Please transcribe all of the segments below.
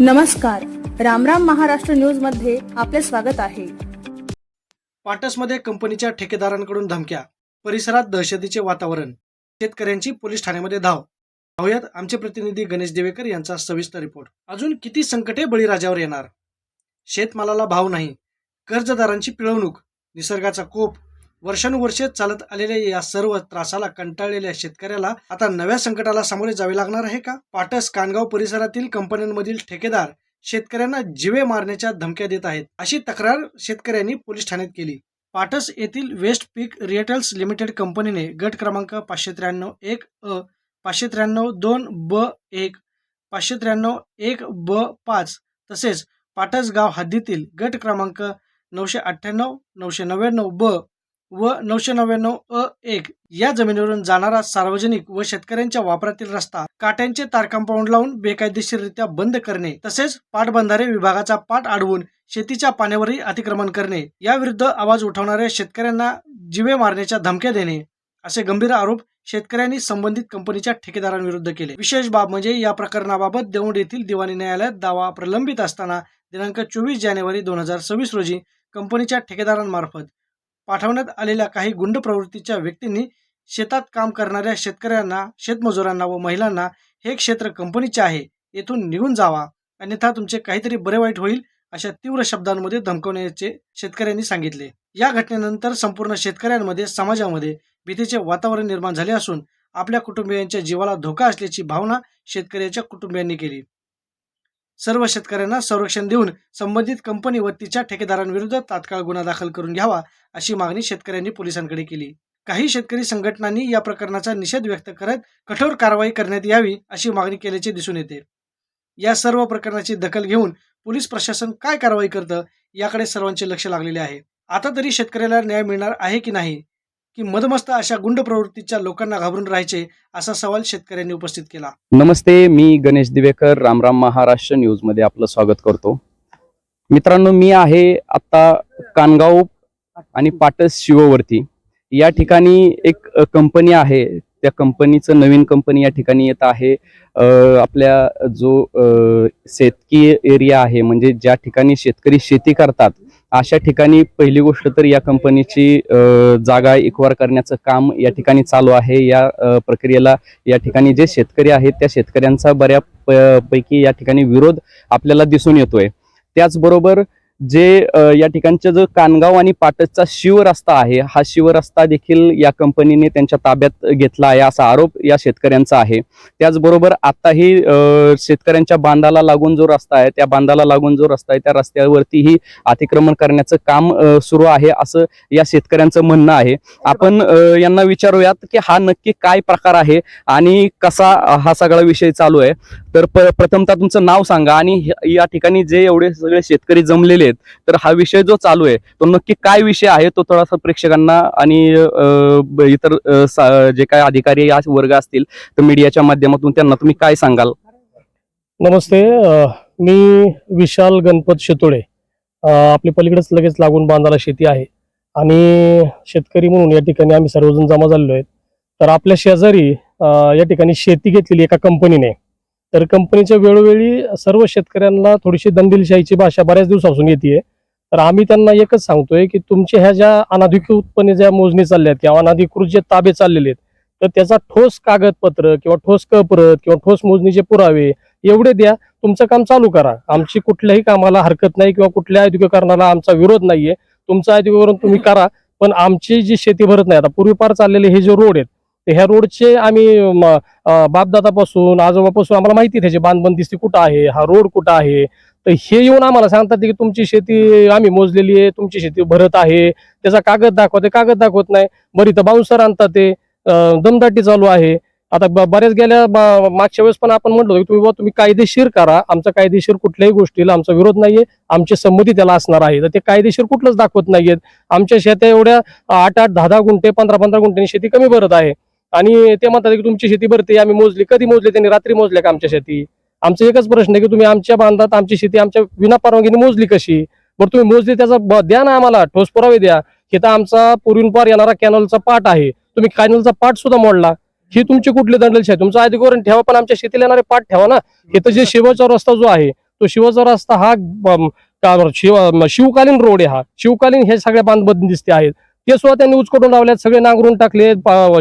नमस्कार. रामराम महाराष्ट्र न्यूजमध्ये आपले स्वागत आहे. पाटसमध्ये कंपनीच्या ठेकेदारांकडून धमक्या परिसरात दहशतीचे वातावरण शेतकऱ्यांची पोलीस ठाण्यामध्ये धाव. पाहुयात आमचे प्रतिनिधी गणेश देवेकर यांचा सविस्तर रिपोर्ट. अजून किती संकटे बळीराजावर येणार? शेतमालाला भाव नाही कर्जदारांची पिळवणूक निसर्गाचा कोप वर्षानुवर्षे चालत आलेल्या या सर्व त्रासाला कंटाळलेल्या शेतकऱ्याला आता नव्या संकटाला सामोरे जावे लागणार आहे का? पाटस कानगाव परिसरातील कंपन्यांमधील ठेकेदार शेतकऱ्यांना जिवे मारण्याच्या धमक्या देत आहेत. अशी तक्रार शेतकऱ्यांनी पोलीस ठाण्यात केली. पाटस येथील वेस्ट पीक रिएटल्स लिमिटेड कंपनीने गट क्रमांक पाचशे त्र्याण्णव एक अ पाचशे त्र्याण्णव दोन ब एक पाचशे त्र्याण्णव एक ब पाच तसेच पाटस गाव हद्दीतील गट क्रमांक नऊशे अठ्ठ्याण्णव नऊशे नव्याण्णव ब व नऊशे नव्याण्णव अ एक. या जमिनीवरून जाणारा सार्वजनिक व शेतकऱ्यांच्या वापरातील रस्ता काट्यांचे तार कंपाऊंड लावून बेकायदेशीररित्या बंद करणे तसेच पाटबंधारे विभागाचा पाठ अडवून शेतीच्या पाण्यावरही अतिक्रमण करणे याविरुद्ध आवाज उठवणाऱ्या शेतकऱ्यांना जिवे मारण्याच्या धमक्या देणे असे गंभीर आरोप शेतकऱ्यांनी संबंधित कंपनीच्या ठेकेदारांविरुद्ध केले. विशेष बाब म्हणजे या प्रकरणाबाबत दौंड येथील दिवाणी न्यायालयात दावा प्रलंबित असताना दिनांक चोवीस जानेवारी दोन हजार सव्वीस रोजी कंपनीच्या ठेकेदारांमार्फत पाठवण्यात आलेल्या काही गुंड प्रवृत्तीच्या व्यक्तींनी शेतात काम करणाऱ्या शेतकऱ्यांना शेतमजुरांना व महिलांना हे क्षेत्र कंपनीचे आहे येथून निघून जावा. अन्यथा तुमचे काहीतरी बरे वाईट होईल अशा तीव्र शब्दांमध्ये धमकवण्याचे शेतकऱ्यांनी सांगितले. या घटनेनंतर संपूर्ण शेतकऱ्यांमध्ये समाजामध्ये भीतीचे वातावरण निर्माण झाले असून आपल्या कुटुंबियांच्या जीवाला धोका असल्याची भावना शेतकऱ्याच्या कुटुंबियांनी केली. सर्व शेतकऱ्यांना संरक्षण देऊन संबंधित कंपनी व तिच्या ठेकेदारांविरुद्ध तात्काळ गुन्हा दाखल करून घ्यावा अशी मागणी शेतकऱ्यांनी पोलिसांकडे केली. काही शेतकरी संघटनांनी या प्रकरणाचा निषेध व्यक्त करत कठोर कारवाई करण्यात यावी अशी मागणी केल्याचे दिसून येते. या सर्व प्रकरणाची दखल घेऊन पोलीस प्रशासन काय कारवाई करतं याकडे सर्वांचे लक्ष लागलेले आहे. आता तरी शेतकऱ्याला न्याय मिळणार आहे की नाही? की मदमस्त अशा गुंड प्रवृत्तीच्या लोकांना घाबरून राहायचे असा सवाल शेतकऱ्यांनी उपस्थित केला. नमस्ते मी गणेश दिवेकर रामराम महाराष्ट्र न्यूजमध्ये आपलं स्वागत करतो. मित्रांनो मी आहे आता कानगाव आणि पाटस शिववरती. या ठिकाणी एक कंपनी आहे. त्या कंपनीचं नवीन कंपनी या ठिकाणी येत आहे. आपल्या जो शेतकी एरिया आहे म्हणजे ज्या ठिकाणी शेतकरी शेती करतात अशा ठिकाणी पहिली गोष्ट तर या कंपनीची जागा इक्वार करण्याचं काम या ठिकाणी चालू आहे. या प्रक्रियेला या ठिकाणी जे शेतकरी आहेत त्या शेतकऱ्यांचा बऱ्या प- पैकी या ठिकाणी विरोध आपल्याला दिसून येतोय. त्याचबरोबर जे या ठिकाणचं जो कानगाव आणि पाटसचा शिवरस्ता आहे हा शिवरस्ता देखील या कंपनीने त्यांच्या ताब्यात घेतला आहे असा आरोप या शेतकऱ्यांचा आहे. त्याचबरोबर आताही अ, शेतकऱ्यांच्या बांधाला लागून जो रस्ता आहे त्या बांधाला लागून जो रस्ता आहे त्या रस्त्यावरतीही अतिक्रमण करण्याचं काम सुरू आहे असं या शेतकऱ्यांचं म्हणणं आहे. आपण यांना विचारूयात की हा नक्की काय प्रकार आहे आणि कसा हा सगळा विषय चालू आहे. तर प्रथमतः तुमचं नाव सांगा आणि या ठिकाणी जे एवढे सगळे शेतकरी जमलेले आहेत तर हा विषय जो चालू आहे तो नक्की काय विषय आहे तो थोडासा प्रेक्षकांना आणि इतर जे काय अधिकारी या वर्ग असतील तर मीडियाच्या माध्यमातून त्यांना तुम्ही काय सांगाल? नमस्ते मी विशाल गणपत शेतोळे आपली पलीकडेच लगेच लागून बांधाला शेती आहे. आणि शेतकरी म्हणून या ठिकाणी आम्ही सर्वजण जमा झालेलो आहेत. तर आपल्या शेजारी या ठिकाणी शेती घेतलेली एका कंपनीने. तर कंपनीच्या वेळोवेळी सर्व शेतकऱ्यांना थोडीशी दंदिलशाहीची भाषा बऱ्याच दिवसापासून येते तर आम्ही त्यांना एकच सांगतोय की तुमच्या ह्या ज्या अनाधिकृतपणे ज्या मोजणी चालल्या आहेत किंवा अनाधिकृत जे ताबे चाललेले आहेत तर त्याचा ठोस कागदपत्र किंवा ठोस कपरत किंवा ठोस मोजणीचे पुरावे एवढे द्या. तुमचं काम चालू करा. आमची कुठल्याही कामाला हरकत नाही किंवा कुठल्या औद्योगिकरणाला आमचा विरोध नाहीये. तुमचं औद्योगिकरण तुम्ही करा. पण आमची जी शेती भरत नाही आता पूर्वीपार चाललेले हे जे रोड आहेत ह्या रोडचे आम्ही बापदादापासून आजोबापासून आम्हाला माहिती आहे त्याची बांधबंदिस्ती कुठं आहे हा रोड कुठं आहे. तर हे येऊन आम्हाला सांगतात की तुमची शेती आम्ही मोजलेली आहे तुमची शेती भरत आहे त्याचा कागद दाखवते कागद दाखवत नाही. बरी तर बाउन्सर आणतात ते दमदाटी चालू आहे. आता ब- बऱ्याच गेल्या मागच्या वेळेस पण आपण म्हटलो की तुम्ही बुवा तुम्ही कायदेशीर करा. आमचा कायदेशीर कुठल्याही गोष्टीला आमचा विरोध नाहीये. आमची संमती त्याला असणार आहे. तर ते कायदेशीर कुठलंच दाखवत नाहीयेत. आमच्या शेत्या एवढ्या आठ आठ दहा दहा गुंठे पंधरा पंधरा गुंठ्यांनी शेती कमी भरत आहे. आणि ते म्हणतात की तुमची शेती भरते आम्ही मोजली. कधी मोजली त्यांनी? रात्री मोजल्या का आमच्या शेती? आमचा एकच प्रश्न आहे की तुम्ही आमच्या बांधात आमची शेती आमच्या विना परवानगीने मोजली कशी? बरं तुम्ही मोजली त्याचा द्या ना आम्हाला. ठोस पुरावे द्या. की तर आमचा पूर्वीपार येणारा कॅनलचा पाठ आहे. तुम्ही कॅनलचा पाठ सुद्धा मोडला. ही तुमची कुठली दंडलशाही तुमचं अधिकरण ठेवा पण आमच्या शेतीला येणारे पाठ ठेवा ना. हे तर जे शिवाचा रस्ता जो आहे तो शिवाचा रस्ता हा शिव शिवकालीन रोड आहे हा. शिवकालीन हे सगळ्या बांधबंदी दिसते आहेत. ते सुद्धा त्यांनी उचकटून लावल्यात. सगळे नांगरून टाकले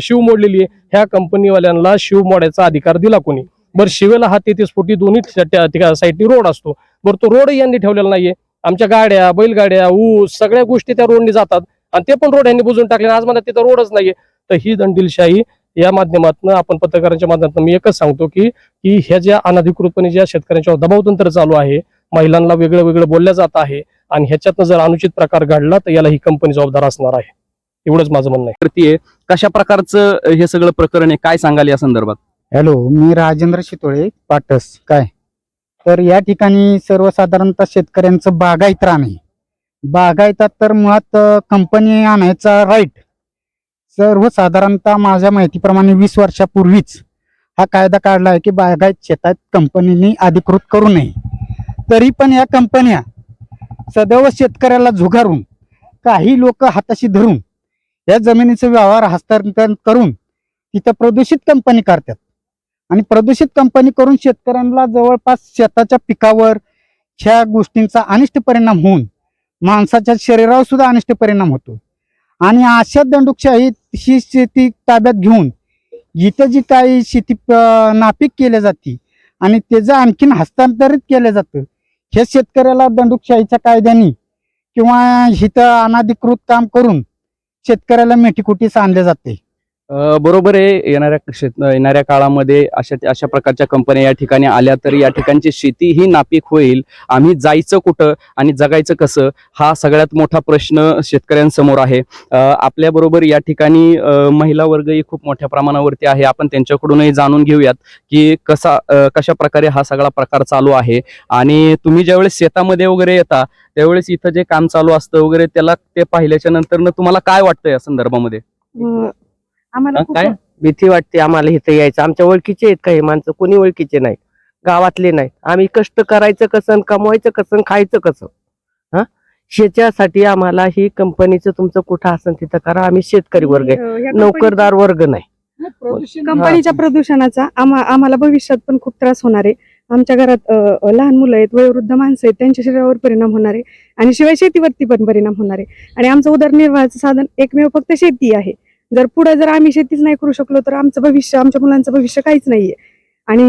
शिव मोडलेली आहे. ह्या कंपनीवाल्यांना शिव मोडायचा अधिकार दिला कोणी? बरं शिवेला हा तेहतीस फुटी दोन्ही साईडनी रोड असतो. बरं तो रोड यांनी ठेवलेला नाहीये. आमच्या गाड्या बैलगाड्या ऊस सगळ्या गोष्टी त्या रोडनी जातात. आणि ते पण रोड यांनी बुजून टाकले. आज मला तिथं रोडच नाहीये. तर ही दंडीलशाही या माध्यमातून आपण पत्रकारांच्या माध्यमातून मी एकच सांगतो की की ह्या ज्या अनधिकृतपणे ज्या शेतकऱ्यांच्यावर दबाव तंत्र चालू आहे महिलांना वेगळं वेगळं बोलल्या जात आहे आणि ह्याच्यातनं जर अनुचित प्रकार घडला तर याला ही कंपनी जबाबदार असणार आहे. एवढंच माझं म्हणणं आहे. करतीये. कशा प्रकारचं हे सगळं प्रकरण आहे? काय सांगाल या संदर्भात? हॅलो मी राजेंद्र शितोळे पाटस. काय? तर या ठिकाणी सर्वसाधारणतः शेतकऱ्यांचं बागायत रान आहे. बागायतात तर मुळात कंपनी आणायचा राईट सर्वसाधारणतः माझ्या माहितीप्रमाणे वीस वर्षापूर्वीच हा कायदा काढला आहे की बागायत शेतात कंपनीने अधिकृत करू नये. तरी पण या कंपन्या सदैव शेतकऱ्याला झुगारून काही लोक हाताशी धरून या जमिनीचे व्यवहार हस्तांतरण करून तिथं प्रदूषित कंपनी करतात. आणि प्रदूषित कंपनी करून शेतकऱ्यांना जवळपास शेताच्या पिकावर ह्या गोष्टींचा अनिष्ट परिणाम होऊन माणसाच्या शरीरावर सुद्धा अनिष्ट परिणाम होतो. आणि अशा दंडुकशाही ही शेती ताब्यात घेऊन इथं जी काही शेती नापीक केल्या जाते आणि त्याचं आणखीन हस्तांतरित केलं जातं हे शेतकऱ्याला दंडुकशाहीच्या कायद्याने किंवा हिथं अनाधिकृत काम करून शेतकऱ्याला मेटीकुटीस आणले जाते. बरोबर आहे. येणाऱ्या शेत येणाऱ्या काळामध्ये अशा अशा प्रकारच्या कंपन्या या ठिकाणी आल्या तर या ठिकाणची शेती ही नापीक होईल. आम्ही जायचं कुठं आणि जगायचं कसं हा सगळ्यात मोठा प्रश्न शेतकऱ्यांसमोर आहे. आपल्याबरोबर आपल्या बरोबर या ठिकाणी महिला वर्गही खूप मोठ्या प्रमाणावरती आहे. आपण त्यांच्याकडूनही जाणून घेऊयात की कसा कशा प्रकारे हा सगळा प्रकार चालू आहे. आणि तुम्ही ज्यावेळेस शेतामध्ये वगैरे येता त्यावेळेस इथं जे काम चालू असतं वगैरे त्याला ते पाहिल्याच्या नंतर तुम्हाला काय वाटतं या संदर्भामध्ये? आम्हाला खूप काय? भीती वाटते आम्हाला इथं यायचं. आमच्या ओळखीचे आहेत काही माणसं. कोणी ओळखीचे नाही गावातले नाहीत. आम्ही कष्ट करायचं कसं आणि कमवायचं कसं आणि खायचं कसं? हा? शेच्यासाठी आम्हाला ही कंपनीचं तुमचं कुठं असेल तिथं करा. आम्ही शेतकरी वर्ग आहे. अं, कंपनी- नोकरदार वर्ग नाही. कंपनीच्या प्रदूषणाचा आम्हा आम्हाला भविष्यात पण खूप त्रास होणार आहे. आमच्या घरात अं, लहान मुलं आहेत वयोवृद्ध माणसं आहेत त्यांच्या शरीरावर परिणाम होणार आहे. आणि शिवाय शेतीवरती पण परिणाम होणार आहे. आणि आमचं उदरनिर्वाहाचं साधन एकमेव फक्त शेती आहे. जर पुढे जर आम्ही शेतीच नाही करू शकलो तर आमचं भविष्य आमच्या मुलांचं भविष्य काहीच नाहीये. आणि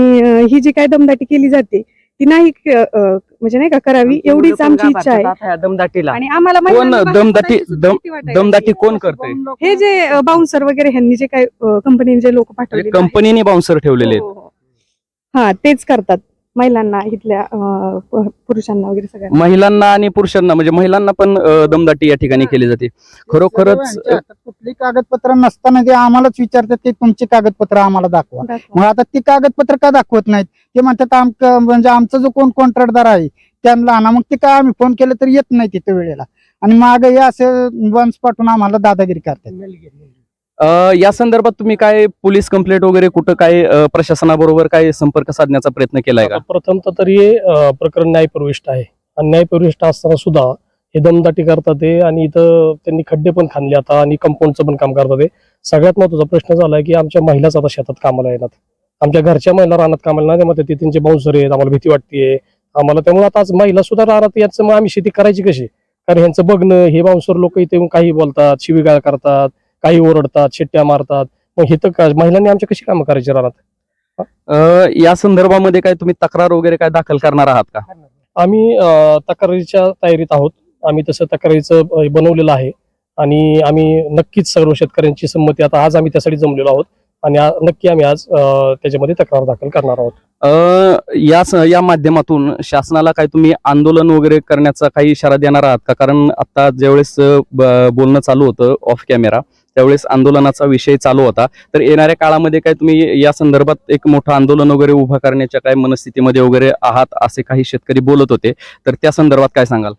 ही जी काय दमदाटी केली जाते ती नाही म्हणजे नाही का करावी एवढीच आमची इच्छा आहे. दमदाटीला. आणि आम्हाला दमदाटी दमदाटी. कोण करते? हे जे बाउन्सर वगैरे ह्यांनी जे काय कंपनीने जे लोक पाठवले कंपनीने बाउन्सर ठेवलेले आहेत. हो, हा तेच करतात. महिलांना इथल्या अं, पुरुषांना वगैरे सगळ्यांना? महिलांना आणि पुरुषांना म्हणजे महिलांना पण अ, दमदाटी या ठिकाणी केली जाते. खरोखरच यांच्या हातात कुठली कागदपत्र नसताना ते आम्हालाच विचारतात ते तुमचे कागदपत्र आम्हाला दाखवा. दाखवा. मग आता ती कागदपत्र का दाखवत नाहीत? ते म्हणतात आमक म्हणजे आमचा जो कोण कॉन्ट्रॅक्टदार आहे त्यांना आणा मग ते काय आम्ही फोन केलं तर येत नाही तिथे वेळेला. आणि माग हे असे वन्स पाठवून आम्हाला दादागिरी करतात. या संदर्भात तुम्ही काय पोलीस कंप्लेंट वगैरे कुठं काय प्रशासनाबरोबर काय संपर्क साधण्याचा प्रयत्न केलाय का? प्रथमत प्रथमतः तरी हे प्रकरण न्यायप्रविष्ट आहे. आणि न्यायप्रविष्ट असताना सुद्धा हे दमदाटी करतात ते आणि इथं त्यांनी खड्डे पण खाणले आता आणि कंपाऊंडचं पण काम करतात ते. सगळ्यात महत्त्वाचा प्रश्न झाला की आमच्या महिलाच आता शेतात कामाला येतात आमच्या घरच्या महिला रानात कामाला नाही मग ते त्यांचे बाउन्सर आहेत. आम्हाला भीती वाटते आम्हाला त्यामुळे आता आज महिला सुद्धा राहतात याचं मग आम्ही शेती करायची कशी? कारण ह्यांचं बघणं हे बाउन्सर लोक इथे येऊन काही बोलतात शिवीगाळ करतात. काही ओरडतात शिट्ट्या मारतात. मग हे तर महिलांनी आमच्या कशी कामं करायची रानात? अ, या संदर्भामध्ये काय तुम्ही तक्रार वगैरे काय दाखल करणार आहात का? आम्ही तक्रारीच्या तयारीत आहोत. आम्ही तसं तक्रारीचं बनवलेलं आहे. आणि आम्ही नक्कीच सर्व शेतकऱ्यांची संमती आता आज आम्ही त्यासाठी जमलेलो आहोत. आणि नक्की आम्ही आज त्याच्यामध्ये तक्रार दाखल करणार आहोत. या या माध्यमातून शासनाला काय तुम्ही आंदोलन वगैरे करण्याचा काही इशारा देणार आहात का? कारण आता ज्यावेळेस बोलणं चालू होतं ऑफ कॅमेरा त्यावेळेस आंदोलनाचा विषय चालू होता. तर येणाऱ्या काळामध्ये काय तुम्ही या संदर्भात एक मोठं आंदोलन वगैरे उभं करण्याच्या काय मनस्थितीमध्ये वगैरे आहात असे काही शेतकरी बोलत होते. तर त्या संदर्भात काय सांगाल?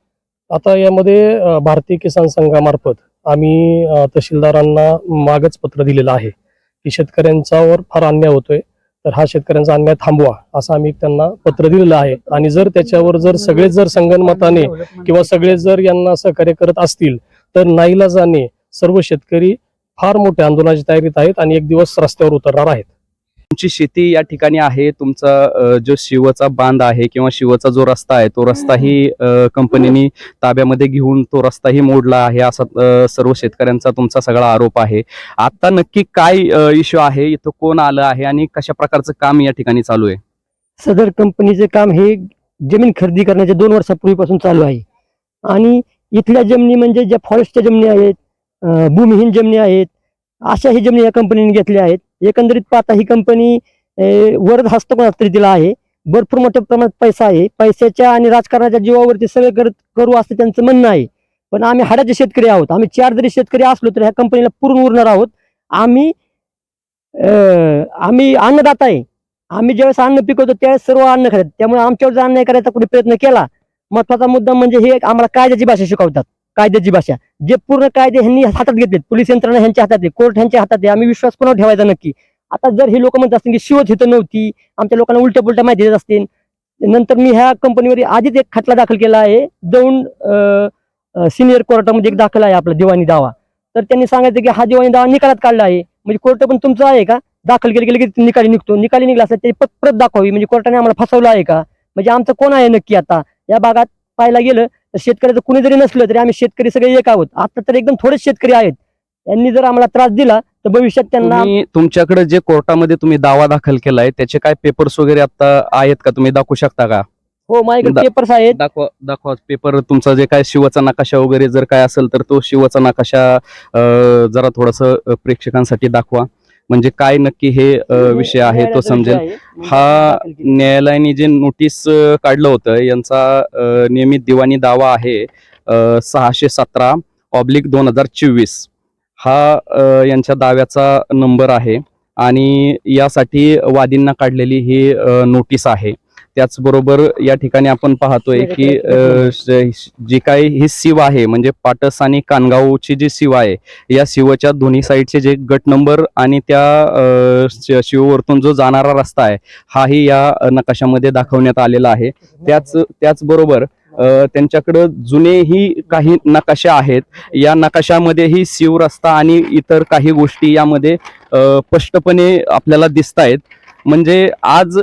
आता यामध्ये भारतीय किसान संघामार्फत आम्ही तहसीलदारांना मागच पत्र दिलेलं आहे की शेतकऱ्यांच्यावर फार अन्याय होतोय. तर हा शेतकऱ्यांचा अन्याय थांबवा असं आम्ही त्यांना पत्र दिलेलं आहे. आणि जर त्याच्यावर जर सगळेच जर संगणमताने किंवा सगळे जर यांना सहकार्य करत असतील तर नाईला जाणे सर्व शेतकरी फार मोठ्या आंदोलनाची तयारीत आहेत आणि एक दिवस रस्त्यावर उतरणार आहेत. तुमची शेती या ठिकाणी आहे तुमचा जो शिवचा बांध आहे किंवा शिवचा जो रस्ता आहे तो रस्ताही कंपनीने ताब्यामध्ये घेऊन तो रस्ताही मोडला आहे असा सर्व शेतकऱ्यांचा तुमचा सगळा आरोप आहे. आता नक्की काय इश्यू आहे इथं कोण आलं आहे आणि कशा प्रकारचं काम या ठिकाणी चालू आहे? सदर कंपनीचे काम हे जमीन खरेदी करण्याच्या दोन वर्षापूर्वीपासून चालू आहे. आणि इथल्या जमिनी म्हणजे ज्या फॉरेस्टच्या जमिनी आहेत भूमिहीन जमिनी आहेत. अशा ही जमिनी या कंपनीने घेतल्या आहेत. एकंदरीत पाहता ही कंपनी वरद हस्त तरी दिला आहे. भरपूर मोठ्या प्रमाणात पैसा आहे. पैशाच्या आणि राजकारणाच्या जीवावरती सगळे करत करू असं त्यांचं म्हणणं आहे. पण आम्ही हाडाचे शेतकरी आहोत. आम्ही चार जरी शेतकरी असलो तर ह्या कंपनीला पूर्ण उरणार आहोत. आम्ही अं, आम्ही अन्नदाता आहे. आम्ही ज्यावेळेस अन्न पिकवतो त्यावेळेस सर्व अन्न खातात. त्यामुळे आमच्यावर जर अन्याय करायचा कुठे प्रयत्न केला महत्त्वाचा मुद्दा म्हणजे हे आम्हाला कायद्याची भाषा शिकवतात. कायद्याची भाषा. जे पूर्ण कायदे ह्यांनी हातात घेतलेत पोलीस यंत्रणा ह्यांच्या हातात आहे कोर्ट ह्यांच्या हातात आहे आम्ही विश्वास कोणावर ठेवायचा नक्की? आता जर हे लोक म्हणत असतील की शिवच इथं नव्हती आमच्या लोकांना उलट्या पुलट्या माहिती देत असतील नंतर मी ह्या कंपनीवर आधीच एक खटला दाखल केला आहे दोन सिनियर कोर्टामध्ये एक दाखल आहे आपला दिवाणी दावा. तर त्यांनी सांगायचं की हा दिवाणी दावा निकालात काढला आहे म्हणजे कोर्ट पण तुमचा आहे का? दाखल केले गेले की निकाली निघतो निकाली निघला असला ते पत परत दाखवावी म्हणजे कोर्टाने आम्हाला फसवलं आहे का? म्हणजे आमचं कोण आहे नक्की आता? या भागात पाहायला गेलं तर शेतकऱ्याचं कुणी जरी नसलं तरी आम्ही शेतकरी सगळे एक आहोत. आता तर एकदम थोडेच शेतकरी आहेत. त्यांनी जर आम्हाला त्रास दिला तर भविष्यात त्यांना तुम्ही तुमच्याकडे जे कोर्टामध्ये तुम्ही दावा दाखल केलाय त्याचे काय पेपर्स वगैरे आता आहेत का? तुम्ही दाखवू शकता का? हो माझ्याकडे दा- पेपर्स आहेत. दाखवा दाखवा पेपर तुमचा जे काय शिवचा नकाशा वगैरे जर काय असेल तर तो शिवचा नकाशा अ, जरा थोडस प्रेक्षकांसाठी दाखवा. म्हणजे काय नक्की हे अ, विषय आहे तो समजेल. हा न्यायालयाने जे नोटीस काढलं होतं यांचा नियमित दिवाणी दावा आहे सहाशे सतरा ऑब्लिक दोन हजार चोवीस. हा यांच्या दाव्याचा नंबर आहे आणि यासाठी वादींना काढलेली ही नोटीस आहे. त्याचबरोबर या ठिकाणी आपण पाहतोय की जी काही ही सीव आहे म्हणजे पाटस आणि कानगावची जी सीव आहे या शिवच्या दोन्ही साईडचे जे गट नंबर आणि त्या शिववरतून जो जाणारा रस्ता आहे हाही या नकाशामध्ये दाखवण्यात आलेला आहे. त्याच त्याचबरोबर त्यांच्याकडं जुनेही काही नकाशे आहेत. या नकाशामध्ये ही शिव रस्ता आणि इतर काही गोष्टी यामध्ये स्पष्टपणे आपल्याला दिसत आहेत म्हणजे आज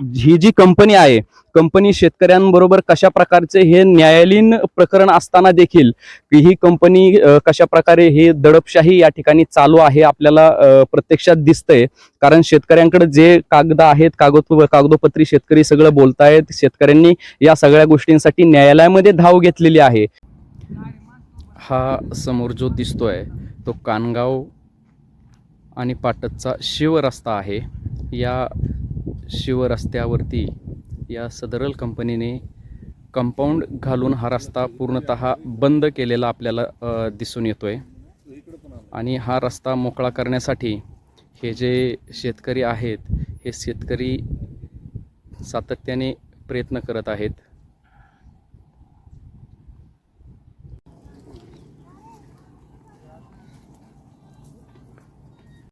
ही जी कंपनी आहे कंपनी शेतकऱ्यांबरोबर कशा प्रकारचे हे न्यायालयीन प्रकरण असताना देखील ही कंपनी कशा प्रकारे हे दडपशाही या ठिकाणी चालू आहे आपल्याला प्रत्यक्षात दिसतंय. कारण शेतकऱ्यांकडे जे कागद आहेत कागद कागदोपत्री शेतकरी सगळं बोलतायत शेतकऱ्यांनी या सगळ्या गोष्टींसाठी न्यायालयामध्ये धाव घेतलेली आहे. हा समोर जो दिसतोय तो कानगाव आणि पाटतचा शिवरस्ता आहे. या शिवरस्त्यावरती या सदरल कंपनीने कंपाऊंड घालून हा रस्ता पूर्णतः बंद केलेला आपल्याला दिसून येतो आहे आणि हा रस्ता मोकळा करण्यासाठी हे जे शेतकरी आहेत हे शेतकरी सातत्याने प्रयत्न करत आहेत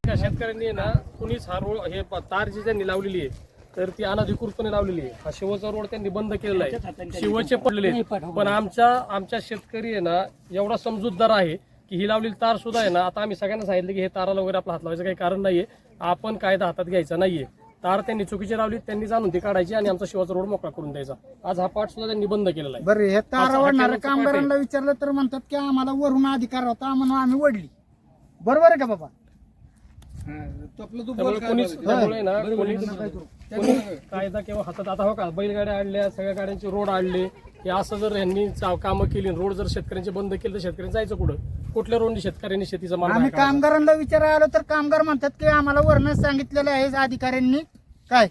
त्या शेतकऱ्यांनी ना कुणीच हा रोड हे तार जी त्यांनी लावलेली आहे तर ती अनधिकृतपणे लावलेली आहे. हा शिवचा रोड त्यांनी बंद केलेला आहे. शिवचे पडलेले. पण आमच्या आमच्या शेतकरी आहे ना एवढा समजूतदार आहे की ही लावलेली तार सुद्धा आहे ना आता आम्ही सगळ्यांना सांगितलं की हे ताराला वगैरे आपला हात लावायचं काही कारण नाहीये. आपण कायदा हातात घ्यायचा नाहीये. तार त्यांनी चुकीची लावली त्यांनी जाणून ती काढायची आणि आमचा शिवाचा रोड मोकळा करून द्यायचा. आज हा पाठ सुद्धा त्यांनी बंद केलेला आहे. बरं हे तारा हॉटेलचं कामगारांना विचारलं तर म्हणतात की आम्हाला वरून अधिकार होता म्हणून आम्ही वडली बरोबर आहे का बाबा? त्यामुळे कोणीच त्यामुळे ना कोणीच कोणी कायदा किंवा हातात आता हो का बैलगाड्या आणल्या सगळ्या गाड्यांचे रोड आणले हे असं जर यांनी कामं केली रोड जर शेतकऱ्यांचे बंद केले तर शेतकऱ्यांनी जायचं कुठं? कुठल्या रोडनी शेतकऱ्यांनी शेतीचा माल आम्ही बाहेर काढायचा? कामगारांना विचारायला आलो तर कामगार म्हणतात की आम्हाला वरण सांगितलेलं आहे अधिकाऱ्यांनी काय?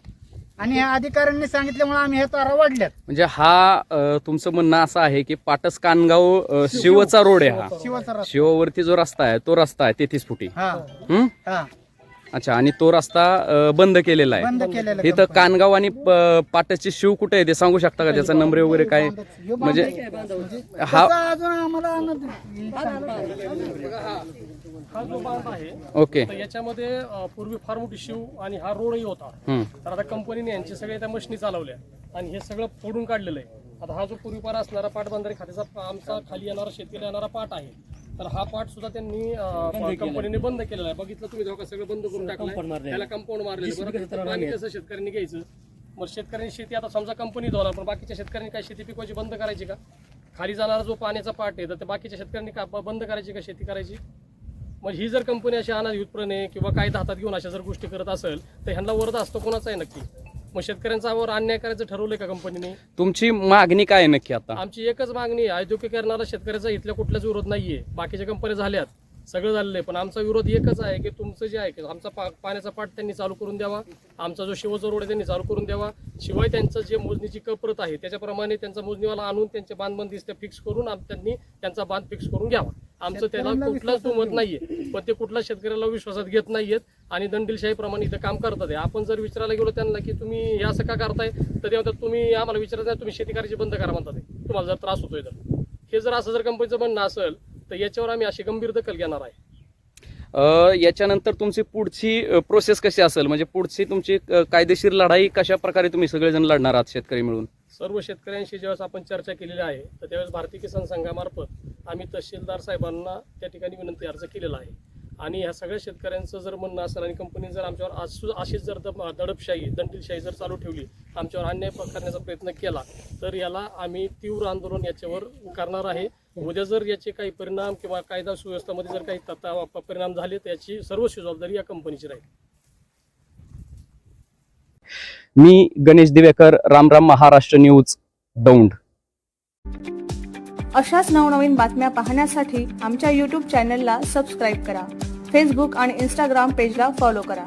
आणि ह्या अधिकाऱ्यांनी सांगितल्यामुळे आम्ही हे तारा वाढल्यात. म्हणजे हा अ, तुमचं म्हणणं असं आहे की पाटस कानगाव अ, शिवचा रोड आहे हा. शिवाचा रस्ता. शिववरती जो रस्ता आहे तो रस्ता आहे तेहतीस फुटी. हा. हम्म? हा. अच्छा आणि तो रस्ता अ, बंद केलेला आहे. केलेलं इथं company. कानगाव आणि प- पाटसचे शिव कुठे आहे ते सांगू शकता का? त्याचा नंबर वगैरे काय? म्हणजे बांध- हा अजून आम्हाला अन्न- हा जो बांध आहे ओके. तर याच्यामध्ये अं, पूर्वी फार मोठी शिव आणि हा रोडही होता. हम्म. तर आता कंपनीने यांचे सगळे त्या मशीनी चालवल्या आणि हे सगळं फोडून काढलेलं आहे. आता हा जो पूर्वीपार असणारा पाटबंधारे खात्याचा आमचा खाली येणारा शेतीला येणारा पाट आहे तर हा पार्ट सुद्धा त्यांनी कंपनीने बंद केलेला आहे. बघितलं तुम्ही जेव्हा सगळं बंद करून टाकलं त्याला कंपाऊंड मारलेलं पाणी कसं शेतकऱ्यांनी घ्यायचं? मग शेतकऱ्यांनी शेती आता समजा कंपनी होणार पण बाकीच्या शेतकऱ्यांनी काय शेती पिकवायची बंद करायची का? खाली जाणारा जो पाण्याचा पार्ट आहे तर ते बाकीच्या शेतकऱ्यांनी का बंद करायची का शेती करायची? मग ही जर कंपनी अशी अनाज व्युत्पन्न किंवा कायदा हातात घेऊन अशा जर गोष्टी करत असेल तर ह्यांना वरद असतो कोणाचा आहे नक्की. मग शेतकऱ्यांचा अन्याय करायचं ठरवलंय का कंपनीने? तुमची मागणी काय आहे नक्की आता? आमची एकच मागणी आहे औद्योगिकरणाला शेतकऱ्याचा इथल्या कुठलाच विरोध नाहीये. बाकीच्या कंपन्या झाल्यात. सगळं झालेलं आहे. पण आमचा विरोध एकच आहे की तुमचं जे आहे की आमचा पा पाण्याचा पाठ त्यांनी चालू करून द्यावा. आमचा जो शिवचा रोड आहे त्यांनी चालू करून द्यावा. शिवाय त्यांचं जे मोजणीची कप्रत आहे त्याच्याप्रमाणे त्यांचा मोजणीवाला आणून त्यांचे बांधबंदिस्त फिक्स करून त्यांनी त्यांचा बांध फिक्स करून घ्यावा. आमचं त्याला कुठलाच दुमत नाहीये. पण ते कुठल्या शेतकऱ्याला विश्वासात घेत नाहीयेत आणि दंडीलशाहीप्रमाणे इथं काम करतात आपण जर विचारायला गेलो त्यांना की तुम्ही हे असं का करताय तर ते म्हणतात तुम्ही आम्हाला विचारत नाही तुम्ही शेती करायची बंद करा म्हणतात. तुम्हाला जर त्रास होतोय तर. हे जर असं जर कंपनीचं म्हणणं असेल तर याच्यावर आम्ही अशी गंभीर दखल घेणार आहे. अ, याच्यानंतर तुमची पुढची प्रोसेस कशी असेल? म्हणजे पुढची तुमची अ, कायदेशीर लढाई कशा प्रकारे तुम्ही सगळेजण लढणार आहात शेतकरी मिळून? सर्व शेतकऱ्यांशी ज्यावेळेस आपण चर्चा केलेली आहे तर त्यावेळेस भारतीय किसान संघामार्फत आम्ही तहसीलदार साहेबांना त्या ठिकाणी विनंती अर्ज केलेला आहे. आणि ह्या सगळ्या शेतकऱ्यांचं जर म्हणणं असेल आणि कंपनी जर आमच्यावर असू अशीच जर दब- दडपशाही दंडीलशाही जर चालू ठेवली आमच्यावर अन्याय प- करण्याचा प्रयत्न केला तर याला आम्ही तीव्र आंदोलन याच्यावर करणार आहे. उद्या जर याचे काही परिणाम किंवा कायदा सुव्यवस्थेमध्ये जर काही तत्ता परिणाम झाले तर याची सर्व जबाबदारी या कंपनीची राहील. मी गणेश दिवेकर रामराम महाराष्ट्र न्यूज दौंड. अशाच नवनवीन बातम्या पाहण्यासाठी आमच्या यूट्यूब चॅनलला सबस्क्राईब करा. फेसबुक आणि इंस्टाग्राम पेजला फॉलो करा.